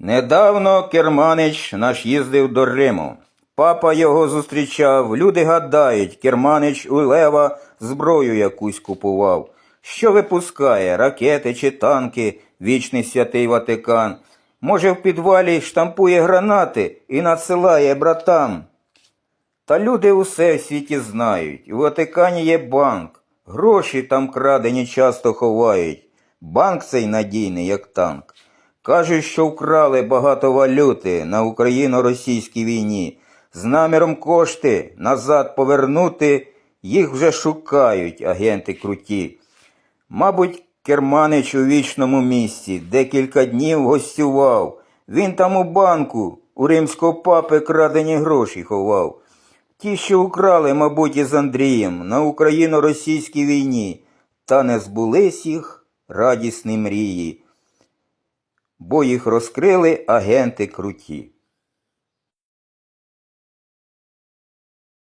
Недавно Керманич наш їздив до Риму. Папа його зустрічав. Люди гадають, Керманич у Лева зброю якусь купував. Що випускає, ракети чи танки, вічний святий Ватикан. Може, в підвалі штампує гранати і надсилає братам. Та люди усе в світі знають. У Ватикані є банк. Гроші там крадені часто ховають. Банк цей надійний, як танк. Кажуть, що вкрали багато валюти на Україно-російській війні. З наміром кошти назад повернути, їх вже шукають агенти круті. Мабуть, Керманич у вічному місці декілька днів гостював. Він там у банку у римського папи крадені гроші ховав. Ті, що украли, мабуть, із Андрієм на Україно-російській війні, та не збулись їх радісні мрії, бо їх розкрили агенти круті.